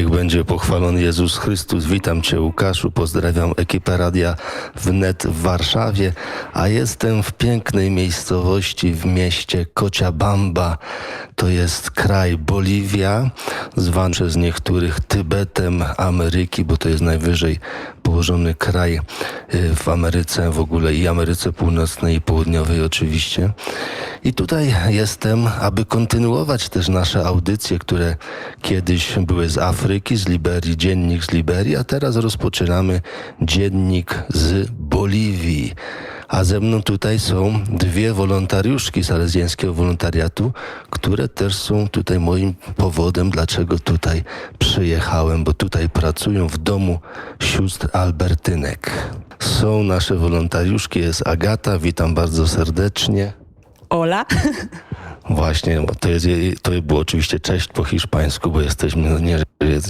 Niech będzie pochwalony Jezus Chrystus. Witam Cię, Łukaszu. Pozdrawiam ekipę Radia Wnet w Warszawie, a jestem w pięknej miejscowości w mieście Cochabamba. To jest kraj Boliwia, zwany przez niektórych Tybetem Ameryki, bo to jest najwyżej położony kraj y, w Ameryce w ogóle i Ameryce Północnej i Południowej oczywiście. I tutaj jestem, aby kontynuować też nasze audycje, które kiedyś były z Afryki, z Liberii, dziennik z Liberii, a teraz rozpoczynamy dziennik z Boliwii. A ze mną tutaj są dwie wolontariuszki salezjańskiego wolontariatu, które też są tutaj moim powodem, dlaczego tutaj przyjechałem, bo tutaj pracują w domu sióstr Albertynek. Są nasze wolontariuszki, jest Agata, witam bardzo serdecznie. Ola. Właśnie, bo to, jest, jej- to było oczywiście cześć po hiszpańsku, bo jesteśmy, no nie,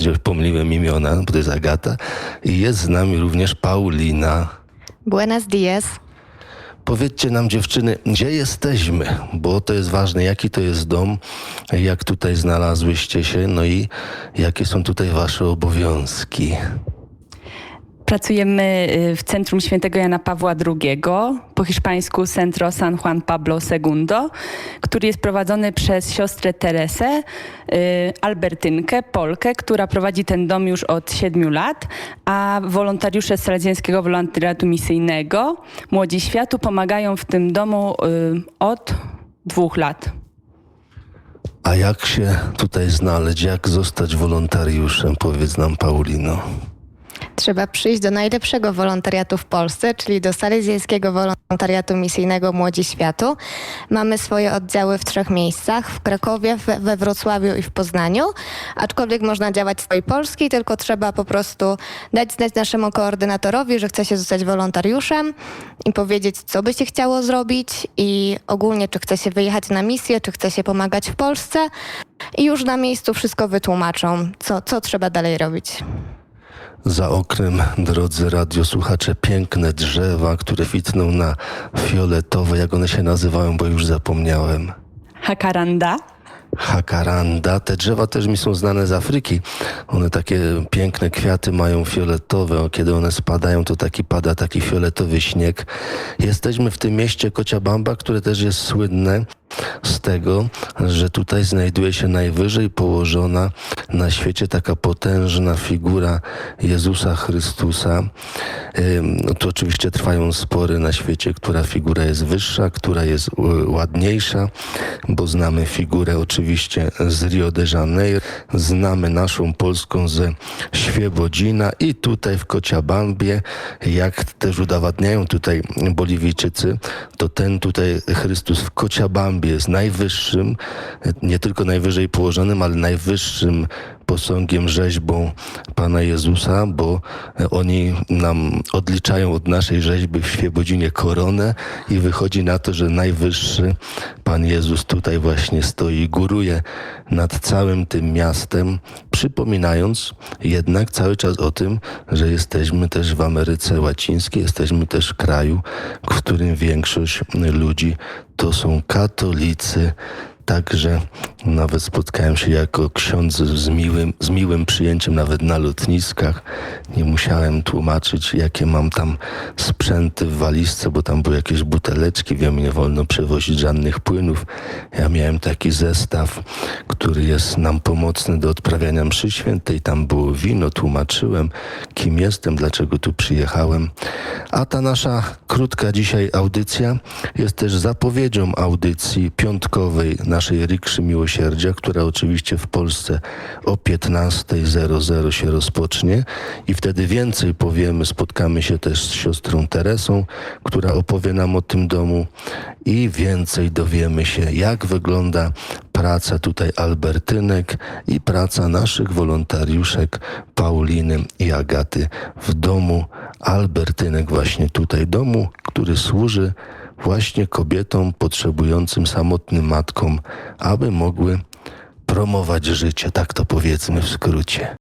że pomyliłem imiona, bo to jest Agata. I jest z nami również Paulina. Buenos dias. Powiedzcie nam dziewczyny, gdzie jesteśmy, bo to jest ważne, jaki to jest dom, jak tutaj znalazłyście się, no i jakie są tutaj wasze obowiązki. Pracujemy y, w Centrum Świętego Jana Pawła II, po hiszpańsku Centro San Juan Pablo II, który jest prowadzony przez siostrę Teresę, y, Albertynkę, Polkę, która prowadzi ten dom już od siedmiu lat, a wolontariusze z Salezjańskiego Wolontariatu Misyjnego, Młodzi Światu, pomagają w tym domu y, od dwóch lat. A jak się tutaj znaleźć, jak zostać wolontariuszem, powiedz nam Paulino. Trzeba przyjść do najlepszego wolontariatu w Polsce, czyli do Salezjańskiego Wolontariatu Misyjnego Młodzi Światu. Mamy swoje oddziały w trzech miejscach, w Krakowie, we, Wrocławiu i w Poznaniu. Aczkolwiek można działać w swojej Polski, tylko trzeba po prostu dać znać naszemu koordynatorowi, że chce się zostać wolontariuszem i powiedzieć, co by się chciało zrobić i ogólnie, czy chce się wyjechać na misję, czy chce się pomagać w Polsce. I już na miejscu wszystko wytłumaczą, co, co trzeba dalej robić. Za oknem, drodzy radiosłuchacze, piękne drzewa, które witną na fioletowe, jak one się nazywają, bo już zapomniałem. Hakaranda. Hakaranda. Te drzewa też mi są znane z Afryki. One takie piękne kwiaty mają fioletowe. a Kiedy one spadają, to taki pada taki fioletowy śnieg. Jesteśmy w tym mieście Kociabamba, które też jest słynne z tego, że tutaj znajduje się najwyżej położona na świecie taka potężna figura Jezusa Chrystusa. No to oczywiście trwają spory na świecie, która figura jest wyższa, która jest y, ładniejsza, bo znamy figurę oczywiście z Rio de Janeiro, znamy naszą polską ze Świebodzina i tutaj w Kociabambie, jak też udowadniają tutaj Boliwijczycy, to ten tutaj Chrystus w Kociabambie jest najwyższym, nie tylko najwyżej położonym, ale najwyższym posągiem, rzeźbą Pana Jezusa, bo e, oni nam odliczają od naszej rzeźby w Świebodzinie koronę i wychodzi na to, że najwyższy Pan Jezus tutaj właśnie stoi góruje nad całym tym miastem, przypominając jednak cały czas o tym, że jesteśmy też w Ameryce Łacińskiej, jesteśmy też w kraju, w którym większość ludzi to są katolicy, Także nawet spotkałem się jako ksiądz z miłym, z miłym przyjęciem nawet na lotniskach. Nie musiałem tłumaczyć, jakie mam tam sprzęty w walizce, bo tam były jakieś buteleczki. Wiem, nie wolno przewozić żadnych płynów. Ja miałem taki zestaw, który jest nam pomocny do odprawiania mszy świętej. Tam było wino, tłumaczyłem, kim jestem, dlaczego tu przyjechałem. A ta nasza krótka dzisiaj audycja jest też zapowiedzią audycji piątkowej naszej Rikszy Miłosierdzia, która oczywiście w Polsce o 15.00 się rozpocznie i wtedy więcej powiemy. Spotkamy się też z siostrą Teresą, która opowie nam o tym domu i więcej dowiemy się, jak wygląda praca tutaj Albertynek i praca naszych wolontariuszek Pauliny i Agaty w domu Albertynek, właśnie tutaj domu, który służy właśnie kobietom potrzebującym, samotnym matkom, aby mogły promować życie, tak to powiedzmy w skrócie.